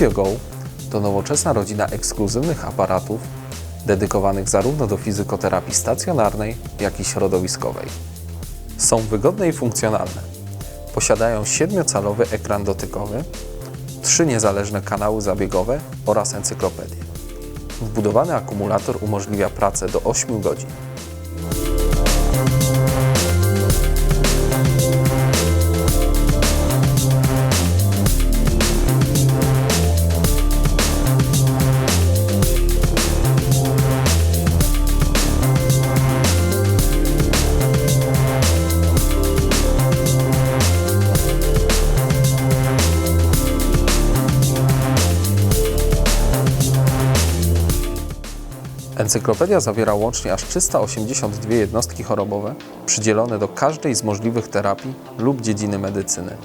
PhysioGo to nowoczesna rodzina ekskluzywnych aparatów dedykowanych zarówno do fizykoterapii stacjonarnej, jak i środowiskowej. Są wygodne i funkcjonalne. Posiadają 7-calowy ekran dotykowy, trzy niezależne kanały zabiegowe oraz encyklopedię. Wbudowany akumulator umożliwia pracę do 8 godzin. Encyklopedia zawiera łącznie aż 382 jednostki chorobowe przydzielone do każdej z możliwych terapii lub dziedziny medycyny.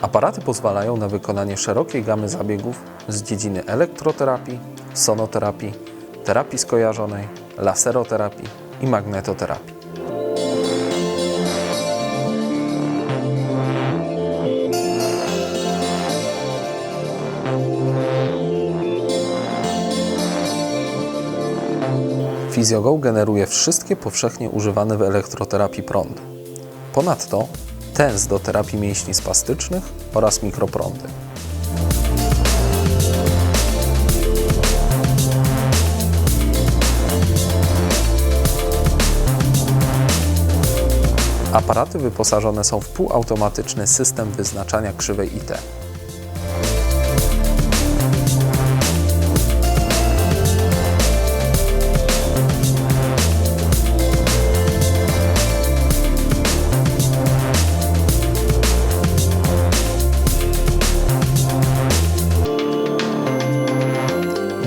Aparaty pozwalają na wykonanie szerokiej gamy zabiegów z dziedziny elektroterapii, sonoterapii, terapii skojarzonej, laseroterapii i magnetoterapii. PhysioGo generuje wszystkie powszechnie używane w elektroterapii prądy. Ponadto TENS do terapii mięśni spastycznych oraz mikroprądy. Aparaty wyposażone są w półautomatyczny system wyznaczania krzywej IT.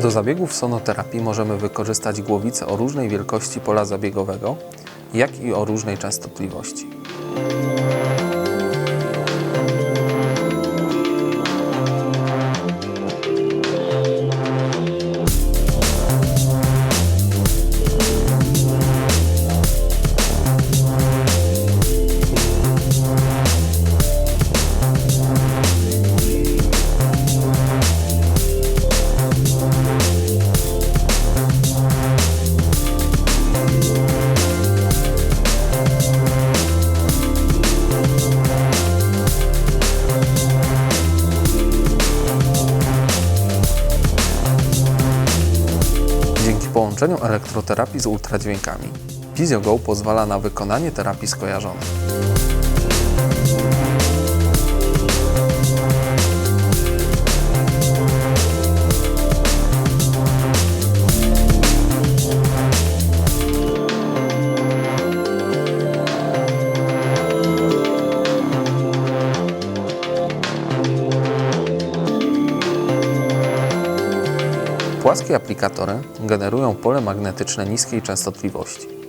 Do zabiegów sonoterapii możemy wykorzystać głowice o różnej wielkości pola zabiegowego, jak i o różnej częstotliwości. Połączeniu elektroterapii z ultradźwiękami, PhysioGo pozwala na wykonanie terapii skojarzonej. Płaskie aplikatory generują pole magnetyczne niskiej częstotliwości.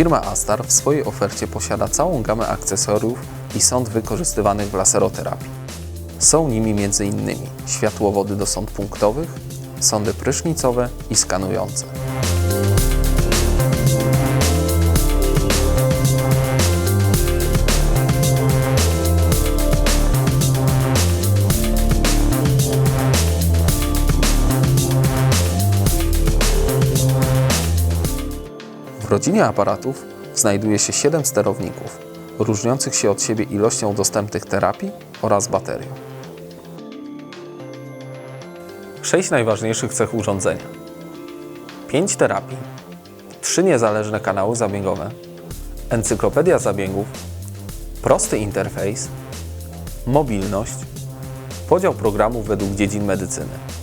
Firma Astar w swojej ofercie posiada całą gamę akcesoriów i sond wykorzystywanych w laseroterapii. Są nimi m.in. światłowody do sond punktowych, sondy prysznicowe i skanujące. W rodzinie aparatów znajduje się 7 sterowników, różniących się od siebie ilością dostępnych terapii oraz baterią. 6 najważniejszych cech urządzenia. 5 terapii, 3 niezależne kanały zabiegowe, encyklopedia zabiegów, prosty interfejs, mobilność, podział programów według dziedzin medycyny.